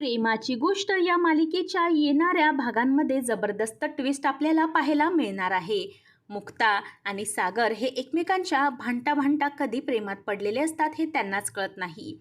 प्रेमाची गोष्ट या मालिकेच्या येणाऱ्या भागांमध्ये जबरदस्त ट्विस्ट आपल्याला पाहायला मिळणार आहे. मुक्ता आणि सागर हे एकमेकांच्या भांडता भांडता कधी प्रेमात पडलेले असतात हे त्यांनाच कळत नाही.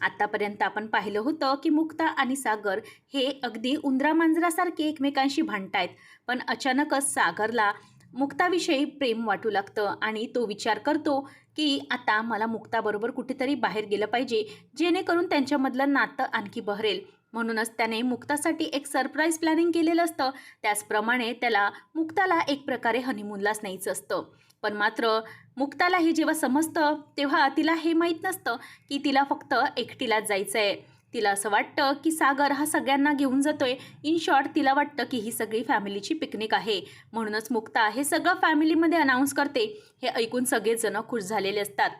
आत्तापर्यंत आपण पाहिलं होतं की मुक्ता आणि सागर हे अगदी उंदरा मांजरासारखे एकमेकांशी भांडतायत पण अचानकच सागरला मुक्ताविषयी प्रेम वाटू लागतं आणि तो विचार करतो की आता मला मुक्ताबरोबर कुठेतरी बाहेर गेलं पाहिजे जेणेकरून त्यांच्यामधलं नातं आणखी बहरेल. म्हणूनच त्याने मुक्तासाठी एक सरप्राईज प्लॅनिंग केलेलं असतं. त्याचप्रमाणे त्याला मुक्ताला एक प्रकारे हनीमूनलाच न्यायचं असतं. पण मात्र मुक्ताला हे जेव्हा समजतं तेव्हा तिला हे माहीत नसतं की तिला फक्त एकटीलाच जायचं आहे तिला असं वाटतं की सागर हा सगळ्यांना घेऊन जातोय. इन शॉर्ट तिला वाटतं की ही सगळी फॅमिलीची पिकनिक आहे. म्हणूनच मुक्ता हे सगळं फॅमिलीमध्ये अनाऊन्स करते. हे ऐकून सगळेजण खुश झालेले असतात.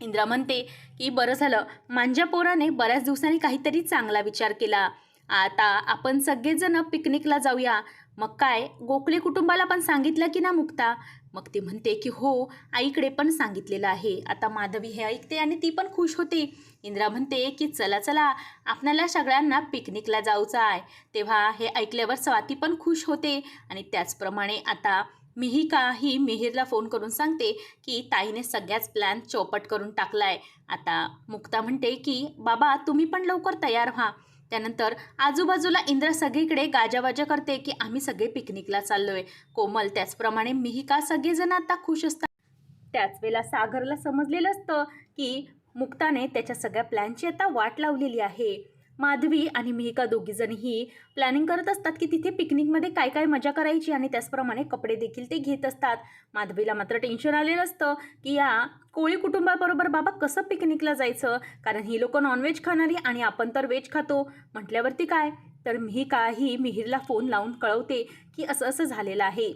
इंद्रा म्हणते की बरं झालं. मांजा पोराने बऱ्याच दिवसांनी काहीतरी चांगला विचार केला. आता आपण सगळेजण पिकनिकला जाऊया. मग काय? गोखले कुटुंबाला पण सांगितलं की ना मुक्ता? मग ती म्हणते की हो आईकडे पण सांगितलेलं आहे. आता माधवी हे ऐकते आणि ती पण खुश होते. इंद्रा म्हणते की चला चला. आपल्याला सगळ्यांना पिकनिकला जाऊचं आहे. तेव्हा हे ऐकल्यावर स्वाती पण खुश होते आणि त्याचप्रमाणे आता मीही ही मिहीरला फोन करून सांगते की ताईने सगळ्याच प्लॅन चौपट करून टाकलाय. आता मुक्ता म्हणते की बाबा तुम्ही पण लवकर तयार व्हा. त्यानंतर आजूबाजूला इंद्र सगळीकडे गाजावाजा करते की आम्ही सगळे पिकनिकला चाललोय. कोमल त्याचप्रमाणे मिहिका सगळेजण आता खुश असतात. त्याच वेळेला सागरला समजलेलं असतं की मुक्ताने त्याच्या सगळ्या प्लॅनची आता वाट लावलेली आहे. माधवी आणि मिहिका दोघीजणही प्लॅनिंग करत असतात की तिथे पिकनिकमध्ये काय काय मजा करायची आणि त्याचप्रमाणे कपडे देखील ते घेत असतात. माधवीला मात्र टेन्शन आलेलं असतं की या कोळी कुटुंबाबरोबर बाबा कसं पिकनिकला जायचं? कारण ही लोक नॉनव्हेज खाणारी आणि आपण तर व्हेज खातो. म्हटल्यावरती काय? तर मिहिका ही मिहीरला फोन लावून कळवते की असं असं झालेलं आहे.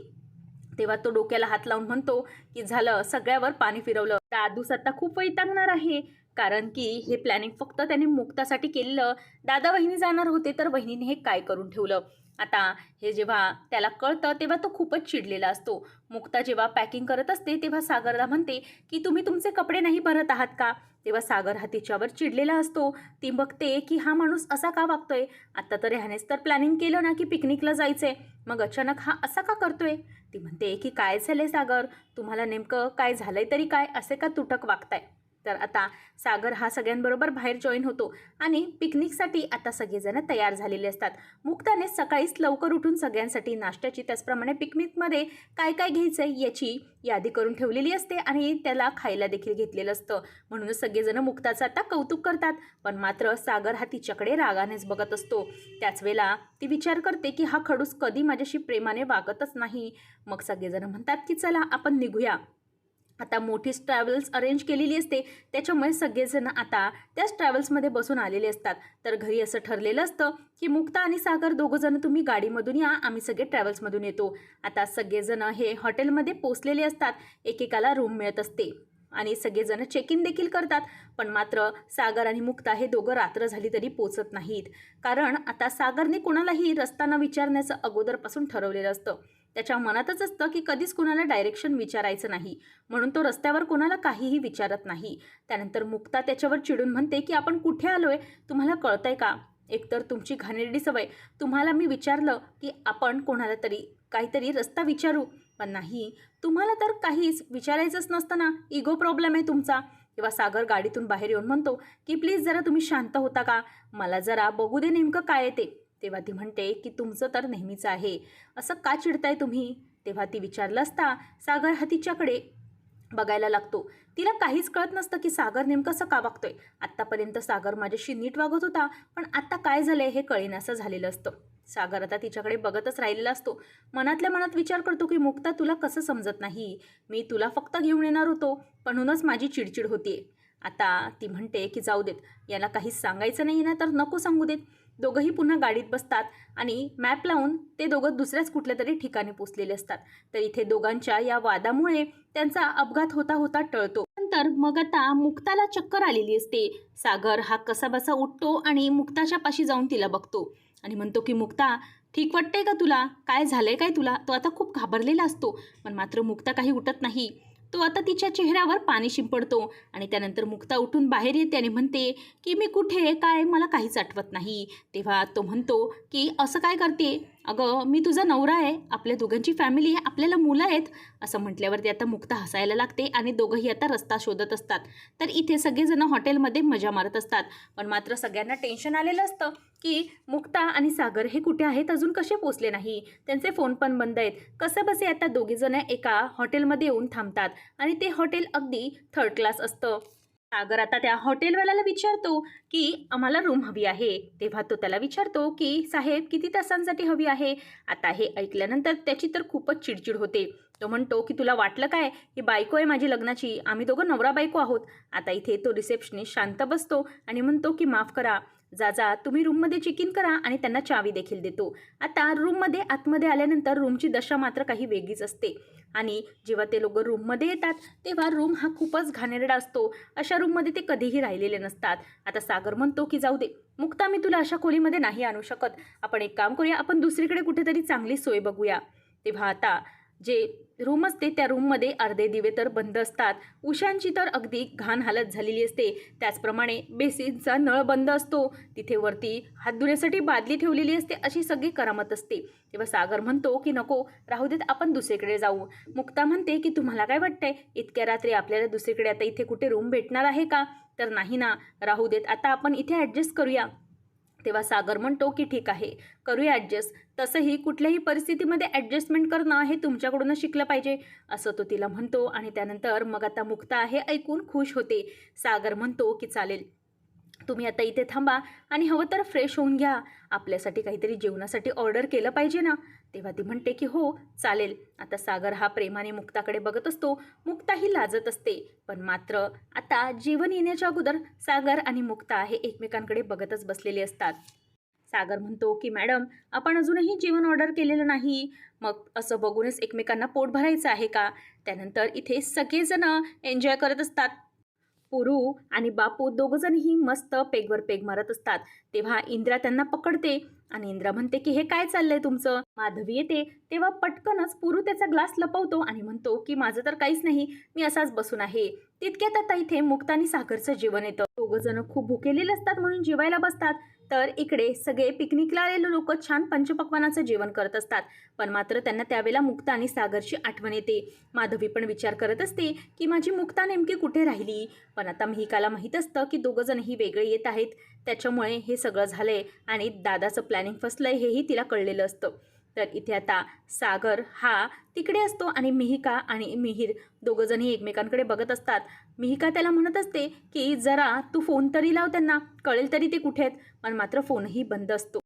तेव्हा तो डोक्याला हात लावून म्हणतो की झालं सगळ्यावर पाणी फिरवलं. दादूस आता खूप वैतागणार आहे. कारण की हे प्लॅनिंग फक्त त्याने मुक्तासाठी केलेलं. दादा वहिनी जाणार होते तर वहिनीने हे काय करून ठेवलं? आता हे जेव्हा त्याला कळतं तेव्हा तो खूपच चिडलेला असतो. मुक्ता जेव्हा पॅकिंग करत असते तेव्हा सागरला म्हणते की तुम्ही तुमचे कपडे नाही भरत आहात का? तेव्हा सागर हा तिच्यावर चिडलेला असतो. ती बघते की हा माणूस असा का वागतोय? आता तर ह्यानेच तर प्लॅनिंग केलं ना की पिकनिकला जायचंय. मग अचानक हा असा का करतोय? ती म्हणते की काय झालंय सागर? तुम्हाला नेमकं काय झालंय तरी काय? असे का तुटक वागताय? तर आता सागर हा सगळ्यांबरोबर बाहेर जॉईन होतो आणि पिकनिकसाठी आता सगळेजण तयार झालेले असतात. मुक्ताने सकाळीच लवकर उठून सगळ्यांसाठी नाश्त्याची त्याचप्रमाणे पिकनिकमध्ये काय काय घ्यायचं आहे याची यादी करून ठेवलेली असते आणि त्याला खायला देखील घेतलेलं असतं. म्हणूनच सगळेजण मुक्ताचं आता कौतुक करतात. पण मात्र सागर हा तिच्याकडे रागानेच बघत असतो. त्याच वेळेला ती विचार करते की हा खडूस कधी माझ्याशी प्रेमाने वागतच नाही. मग सगळेजण म्हणतात की चला आपण निघूया. आता मोठीच ट्रॅव्हल्स अरेंज केलेली असते. त्याच्यामुळे सगळेजण आता त्याच ट्रॅव्हल्समध्ये बसून आलेले असतात. तर घरी असं ठरलेलं असतं की मुक्ता आणि सागर दोघंजण तुम्ही गाडीमधून या आम्ही सगळे ट्रॅव्हल्समधून येतो. आता सगळेजण हे हॉटेलमध्ये पोचलेले असतात. एकेकाला रूम मिळत असते. आणि सगळेजण चेक इन देखील करतात. पण मात्र सागर आणि मुक्ता हे दोघं रात्र झाली तरी पोचत नाहीत. कारण आता सागरने कोणालाही रस्ता न विचारण्याचं अगोदरपासून ठरवलेलं असतं. त्याच्या मनातच असतं की कधीच कोणाला डायरेक्शन विचारायचं नाही. म्हणून तो रस्त्यावर कोणाला काहीही विचारत नाही. त्यानंतर मुक्ता त्याच्यावर चिडून म्हणते की आपण कुठे आलोय? तुम्हाला कळतंय का? एकतर तुमची घाणेरडी सवय. तुम्हाला मी विचारलं की आपण कोणाला तरी काहीतरी रस्ता विचारू. पण नाही. तुम्हाला तर काहीच विचारायचंच नसताना इगो प्रॉब्लेम आहे तुमचा. किंवा सागर गाडीतून बाहेर येऊन म्हणतो की प्लीज जरा तुम्ही शांत होता का? मला जरा बघू दे नेमकं काय आहे ते. तेव्हा ती म्हणते की तुमचं तर नेहमीच आहे. असं का चिडताय तुम्ही? तेव्हा ती विचारलं असता सागर हा तिच्याकडे बघायला लागतो. तिला काहीच कळत नसतं की सागर नेमकं असं का वागतोय. आत्तापर्यंत सागर माझ्याशी नीट वागत होता पण आत्ता काय झालंय हे कळेनासं झालेलं असतं. सागर आता तिच्याकडे बघतच राहिलेला असतो. मनातल्या मनात विचार करतो की मुक्ता तुला कसं समजत नाही? मी तुला फक्त घेऊन येणार होतो म्हणूनच माझी चिडचिड होतीये. आता ती म्हणते की जाऊ देत याला काहीच सांगायचं नाही ना तर नको सांगू देत. दोघंही पुन्हा गाडीत बसतात आणि मॅप लावून ते दोघं दुसऱ्याच कुठल्या तरी ठिकाणी पोचलेले असतात. तर इथे दोघांच्या या वादामुळे त्यांचा अपघात होता होता टळतो. नंतर मग आता मुक्ताला चक्कर आलेली असते. सागर हा कसाबसा उठतो आणि मुक्ताच्या पाशी जाऊन तिला बघतो आणि म्हणतो की मुक्ता ठीक वाटतंय का तुला? काय झालंय काय तुला? तो आता खूप घाबरलेला असतो. पण मात्र मुक्ता काही उठत नाही. तो आता तिच्या चेहऱ्यावर पाणी शिंपडतो आणि त्यानंतर मुक्ता उठून बाहेर येते आणि म्हणते की मी कुठे आहे, काय? मला काहीच आठवत नाही. तेव्हा तो म्हणतो की असं काय करते? अगं मी तुझा नवरा आहे. आपल्या दोघांची फॅमिली आहे. आपल्याला मुलं आहेत. असं म्हटल्यावरती आता मुक्ता हसायला लागते आणि दोघंही आता रस्ता शोधत असतात. तर इथे सगळेजण हॉटेलमध्ये मजा मारत असतात. पण मात्र सगळ्यांना टेन्शन आलेलं असतं की मुक्ता आणि सागर हे कुठे आहेत? अजून कसे पोचले नाही? त्यांचे फोन पण बंद आहेत. कसं बसे आता दोघेजण एका हॉटेलमध्ये येऊन थांबतात? आणि ते हॉटेल अगदी थर्ड क्लास असतं. सागर आता त्या हॉटेलवाल्याला विचारतो की आम्हाला रूम हवी आहे. तेव्हा तो त्याला विचारतो की साहेब किती तासांसाठी हवी आहे? आता हे ऐकल्यानंतर त्याची तर खूपच चिडचिड होते. तो म्हणतो की तुला वाटलं काय? ही बायको आहे माझी लग्नाची. आम्ही दोघं नवरा बायको आहोत. आता इथे तो रिसेप्शनिस्ट शांत बसतो आणि म्हणतो की माफ करा. जा जा तुम्ही रूममध्ये चेक इन करा आणि त्यांना चावी देखील देतो. आता रूममध्ये आतमध्ये आल्यानंतर रूमची दशा मात्र काही वेगळीच असते. आणि जेव्हा ते लोक रूममध्ये येतात तेव्हा रूम हा खूपच घाणेरडा असतो. अशा रूममध्ये ते कधीही राहिलेले नसतात. आता सागर म्हणतो की जाऊ दे. मुक्ता मी तुला अशा खोलीमध्ये नाही आणू शकत. आपण एक काम करूया आपण दुसरीकडे कुठेतरी चांगली सोय बघूया. तेव्हा आता जे रूम असते त्या रूममध्ये अर्धे दिवे तर बंद असतात. उशांची तर अगदी घाण हालत झालेली असते. त्याचप्रमाणे बेसिनचा नळ बंद असतो. तिथे वरती हात धुण्यासाठी बादली ठेवलेली असते अशी सगळी करामत असते. तेव्हा सागर म्हणतो की नको राहू देत आपण दुसरीकडे जाऊ. मुक्ता म्हणते की तुम्हाला काय वाटतंय? इतक्या रात्री आपल्याला दुसरीकडे आता इथे कुठे रूम भेटणार आहे का? तर नाही ना राहू देत आता आपण इथे ॲडजस्ट करूया. तेव्हा सागर म्हणतो की ठीक आहे करूया ॲडजस्ट तसंही कुठल्याही परिस्थितीमध्ये ॲडजस्टमेंट करणं हे तुमच्याकडूनच शिकलं पाहिजे असं तो तिला म्हणतो आणि त्यानंतर मग आता मुक्ता हे ऐकून खुश होते. सागर म्हणतो की चालेल तुम्ही आता इथे थांबा आणि हवं तर फ्रेश होऊन घ्या. आपल्यासाठी काहीतरी जेवणासाठी ऑर्डर केलं पाहिजे ना. तेव्हा ती म्हणते की हो चालेल. आता सागर हा प्रेमाने मुक्ताकडे बघत असतो. मुक्ता ही लाजत असते. पण मात्र आता जेवण येण्याच्या अगोदर सागर आणि मुक्ता हे एकमेकांकडे बघतच बसलेले असतात. सागर म्हणतो की मॅडम आपण अजूनही जेवण ऑर्डर केलेलं नाही. मग असं बघूनच एकमेकांना पोट भरायचं आहे का? त्यानंतर इथे सगळेजण एन्जॉय करत असतात. पुरू आणि बापू दोघंजणही मस्त पेगवर पेग मारत असतात. तेव्हा इंद्रा त्यांना पकडते आणि इंद्रा म्हणते की हे काय चाललंय तुमचं? माधवी येते. तेव्हा पटकनच पुरू त्याचा ग्लास लपवतो आणि म्हणतो की माझं तर काहीच नाही. मी असाच बसून आहे. तितक्यात आता इथे मुक्तानी आणि सागरचं जेवण येतं. दोघं जण खूप भुकेलेले असतात म्हणून जेवायला बसतात. तर इकडे सगळे पिकनिकला आलेले लोक छान पंचपक्वानाचं जेवण करत असतात. पण मात्र त्यांना त्यावेळेला मुक्ता आणि सागरची आठवण येते. माधवी पण विचार करत असते की माझी मुक्ता नेमकी कुठे राहिली? पण आता मिहिकाला माहीत असतं की दोघं जणही वेगळे येत आहेत. त्याच्यामुळे हे सगळं झालंय आणि दादाचं प्लॅनिंग फसलंय हेही तिला कळलेलं असतं. तर इथे आता सागर हा तिकडे असतो आणि मिहिका आणि मिहीर दोघंजणही एकमेकांकडे बघत असतात. मिहिका त्याला म्हणत असते की जरा तू फोन तरी लाव त्यांना कळेल तरी ते कुठे आहेत. पण मात्र फोनही बंद असतो.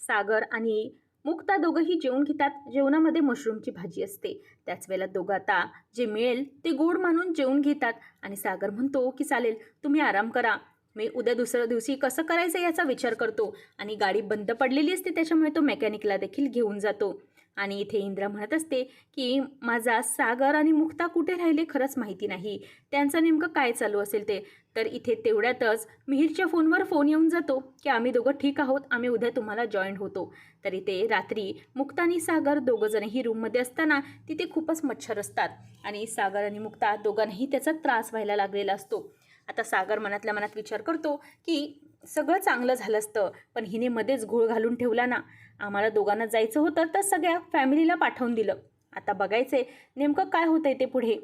सागर आणि मुक्ता दोघंही जेवून घेतात. जेवणामध्ये मशरूमची भाजी असते. त्याच वेळेला दोघं आता जे मिळेल ते गोड मानून जेवून घेतात. आणि सागर म्हणतो की चालेल तुम्ही आराम करा. मी उद्या दुसऱ्या दिवशी कसं करायचं याचा विचार करतो. आणि गाडी बंद पडलेली असते त्याच्यामुळे तो मेकॅनिकला देखील घेऊन जातो. आणि इथे इंद्रा म्हणत असते की माझा सागर आणि मुक्ता कुठे राहिले खरंच माहिती नाही. त्यांचं नेमकं काय चालू असेल ते? तर इथे तेवढ्यातच मिहीरच्या फोनवर फोन येऊन जातो की आम्ही दोघं ठीक आहोत. आम्ही उद्या तुम्हाला जॉईन होतो. तर इथे रात्री मुक्ता आणि सागर दोघंजणही रूममध्ये असताना तिथे खूपच मच्छर असतात आणि सागर आणि मुक्ता दोघांनाही त्याचा त्रास व्हायला लागलेला असतो. आता सागर मनातल्या मनात विचार करतो की सगळं चांगलं झालं असतं. पण हिने मध्येच घोळ घालून ठेवला ना आम्हाला दोघांना जायचं होतं तर सगळ्या फॅमिलीला पाठवून दिलं. आता बघायचं आहे नेमकं काय होतं आहे ते पुढे.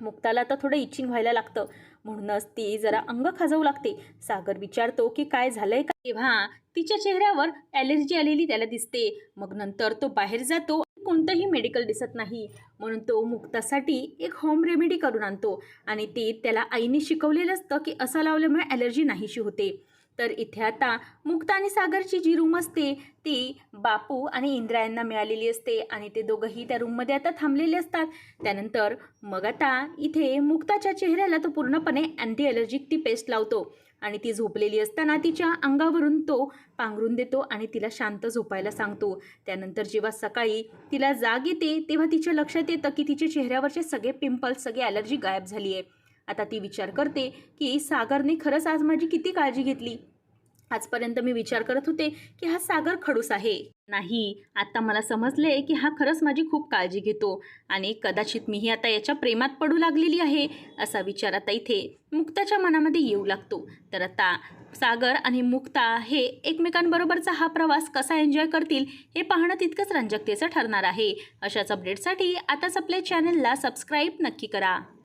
मुक्ताला आता थोडं इचिंग व्हायला लागतं. म्हणूनच ती जरा अंग खाजवू लागते. सागर विचारतो की काय झालंय का? तेव्हा तिच्या चेहऱ्यावर ॲलर्जी आलेली त्याला दिसते. मग नंतर तो बाहेर जातो. कोणतंही मेडिकल दिसत नाही. म्हणून तो मुक्तासाठी एक होम रेमेडी करून आणतो. आणि ते त्याला आईने शिकवलेलं असतं की असं लावल्यामुळे ॲलर्जी नाहीशी होते. तर इथे आता मुक्ता आणि सागरची जी रूम असते ती बापू आणि इंद्रा यांना मिळालेली असते. आणि ते दोघंही त्या रूममध्ये आता थांबलेले असतात. त्यानंतर मग आता इथे मुक्ताच्या चेहऱ्याला तो पूर्णपणे अँटी ॲलर्जिक ती पेस्ट लावतो. आणि ती झोपलेली असताना तिच्या अंगावरून तो पांघरून देतो आणि तिला शांत झोपायला सांगतो. त्यानंतर जेव्हा सकाळी तिला जाग येते तेव्हा तिच्या लक्षात येतं की तिच्या चेहऱ्यावरचे सगळे पिंपल्स सगळे ॲलर्जी गायब झाली आहे आता ती विचार करते की सागरने खरंच आज माझी किती काळजी घेतली? आजपर्यंत मी विचार करत होते की हा सागर खडूस आहे. नाही आता मला समजले की हा खरंच माझी खूप काळजी घेतो आणि कदाचित मीही आता याच्या प्रेमात पडू लागलेली आहे असा विचार आता इथे मुक्ताच्या मनामध्ये येऊ लागतो. तर आता सागर आणि मुक्ता हे एकमेकांबरोबरचा हा प्रवास कसा एन्जॉय करतील हे पाहणं तितकंच रंजकतेचं ठरणार आहे. अशाच अपडेटसाठी आताच आपल्या चॅनलला सबस्क्राईब नक्की करा.